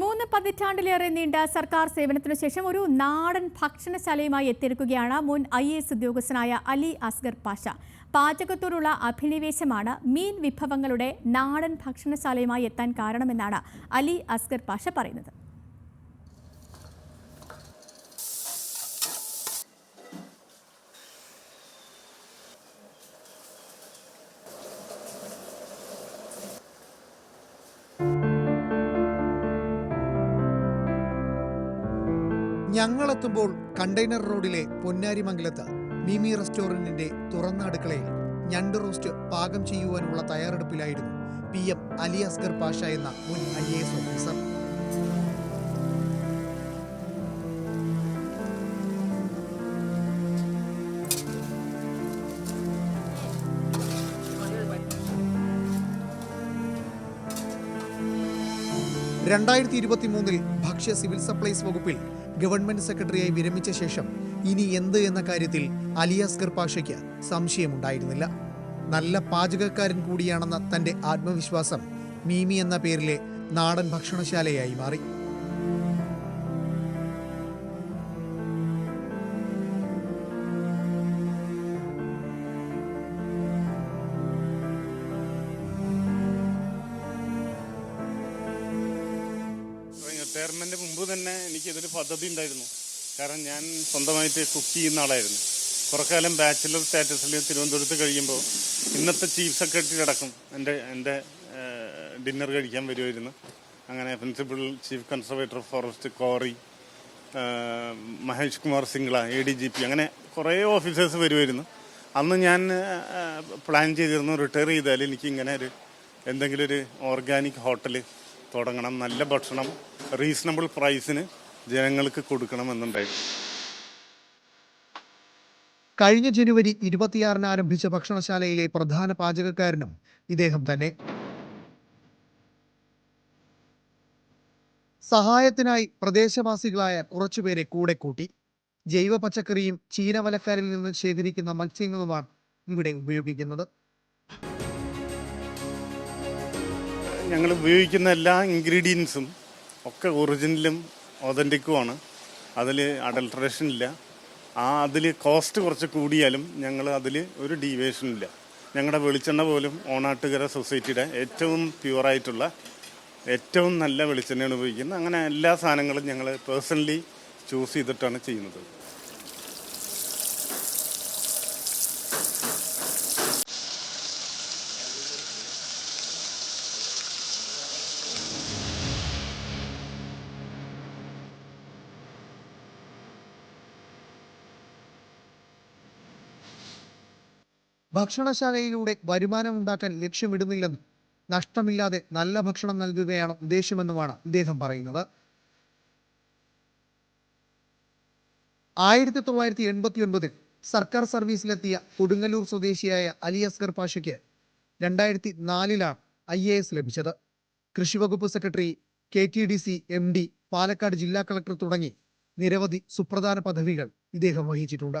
മൂന്ന് പതിറ്റാണ്ടിലേറെ നീണ്ട സർക്കാർ സേവനത്തിനു ശേഷം ഒരു നാടൻ ഭക്ഷണശാലയുമായി എത്തിയിരിക്കുകയാണ് മുൻ ഐ എസ് ഉദ്യോഗസ്ഥനായ അലി അസ്ഗർ പാഷ. പാചകത്തോടുള്ള അഭിനിവേശമാണ് മീൻ വിഭവങ്ങളുടെ നാടൻ ഭക്ഷണശാലയുമായി എത്താൻ കാരണമെന്നാണ് അലി അസ്ഗർ പാഷ പറയുന്നത്. ഞങ്ങളെത്തുമ്പോൾ കണ്ടെയ്നർ റോഡിലെ പൊന്നാരിമംഗലത്ത് മിമി റെസ്റ്റോറന്റിന്റെ തുറന്ന അടുക്കളയിൽ ഞണ്ട് റോസ്റ്റ് പാകം ചെയ്യുവാനുള്ള തയ്യാറെടുപ്പിലായിരുന്നു പി എം അലി അസ്ഗർ പാഷ എന്ന മുൻ ഐ എ എസ് ഓഫീസർ. രണ്ടായിരത്തി ഇരുപത്തി മൂന്നിൽ ഭക്ഷ്യ സിവിൽ സപ്ലൈസ് വകുപ്പിൽ ഗവൺമെന്റ് സെക്രട്ടറിയായി വിരമിച്ച ശേഷം ഇനി എന്ത് എന്ന കാര്യത്തിൽ അലി അസ്ഗർ പാഷയ്ക്ക് സംശയമുണ്ടായിരുന്നില്ല. നല്ല പാചകക്കാരൻ കൂടിയാണെന്ന തന്റെ ആത്മവിശ്വാസം മീമി എന്ന പേരിലെ നാടൻ ഭക്ഷണശാലയായി മാറി. റിട്ടയർമെന്റ് മുമ്പ് തന്നെ എനിക്കിതൊരു പദ്ധതി ഉണ്ടായിരുന്നു. കാരണം ഞാൻ സ്വന്തമായിട്ട് കുക്ക് ചെയ്യുന്ന ആളായിരുന്നു. കുറേക്കാലം ബാച്ചിലർ സ്റ്റാറ്റസിൽ തിരുവനന്തപുരത്ത് കഴിയുമ്പോൾ ഇന്നത്തെ ചീഫ് സെക്രട്ടറി അടക്കം എന്റെ എന്റെ ഡിന്നർ കഴിക്കാൻ വരുമായിരുന്നു അങ്ങനെ principal chief conservator forest quarry Mahesh Kumar Singla A D G P അങ്ങനെ കുറേ ഓഫീസേഴ്സ് വരുമായിരുന്നു അന്ന് ഞാൻ പ്ലാൻ ചെയ്തിരുന്നു റിട്ടയർ ചെയ്താൽ എനിക്ക് ഇങ്ങനെ ഒരു എന്തെങ്കിലും ഒരു ഓർഗാനിക് ഹോട്ടൽ തുടങ്ങണം. നല്ല ഭക്ഷണം റീസണബിൾ പ്രൈസിന് ജനങ്ങൾക്ക് കൊടുക്കണം എന്നുണ്ടായിരുന്നു കഴിഞ്ഞ ജനുവരി ഇരുപത്തിയാറിന് ആരംഭിച്ച ഭക്ഷണശാലയിലെ പ്രധാന പാചകക്കാരനും ഇദ്ദേഹം തന്നെ. സഹായത്തിനായി പ്രദേശവാസികളായ കുറച്ചുപേരെ കൂടെ കൂട്ടി. ജൈവ പച്ചക്കറിയും ചീനവലക്കാരിൽ നിന്ന് ശേഖരിക്കുന്ന മത്സ്യങ്ങളുമാണ് ഇവിടെ ഉപയോഗിക്കുന്നത്. ഞങ്ങൾ ഉപയോഗിക്കുന്ന എല്ലാ ഇൻഗ്രീഡിയൻസും ഒക്കെ ഒറിജിനലും ഒതന്റിക്കുമാണ് അതിൽ അഡൾട്രേഷൻ ഇല്ല. ആ അതിൽ കോസ്റ്റ് കുറച്ച് കൂടിയാലും ഞങ്ങൾ അതിൽ ഒരു ഡീവിയേഷൻ ഇല്ല. ഞങ്ങളുടെ വെളിച്ചെണ്ണ പോലും ഓണാട്ടുകര സൊസൈറ്റിയുടെ ഏറ്റവും പ്യുവറായിട്ടുള്ള ഏറ്റവും നല്ല വെളിച്ചെണ്ണയാണ് ഉപയോഗിക്കുന്നത്. അങ്ങനെ എല്ലാ സാധനങ്ങളും ഞങ്ങൾ പേഴ്സണലി ചൂസ് ചെയ്തിട്ടാണ് ചെയ്യുന്നത്. ഭക്ഷണശാലയിലൂടെ വരുമാനം ഉണ്ടാക്കാൻ ലക്ഷ്യമിടുന്നില്ലെന്നും നഷ്ടമില്ലാതെ നല്ല ഭക്ഷണം നൽകുകയാണ് ഉദ്ദേശമെന്നുമാണ് അദ്ദേഹം പറയുന്നത്. ആയിരത്തി തൊള്ളായിരത്തി എൺപത്തി ഒൻപതിൽ സർക്കാർ സർവീസിലെത്തിയ കൊടുങ്ങല്ലൂർ സ്വദേശിയായ അലി അസ്ഗർ പാഷയ്ക്ക് രണ്ടായിരത്തി നാലിലാണ് ഐ എ എസ് ലഭിച്ചത്. കൃഷിവകുപ്പ് secretary K T D C M D Palakkad ജില്ലാ കളക്ടർ തുടങ്ങി നിരവധി സുപ്രധാന പദവികൾ ഇദ്ദേഹം വഹിച്ചിട്ടുണ്ട്.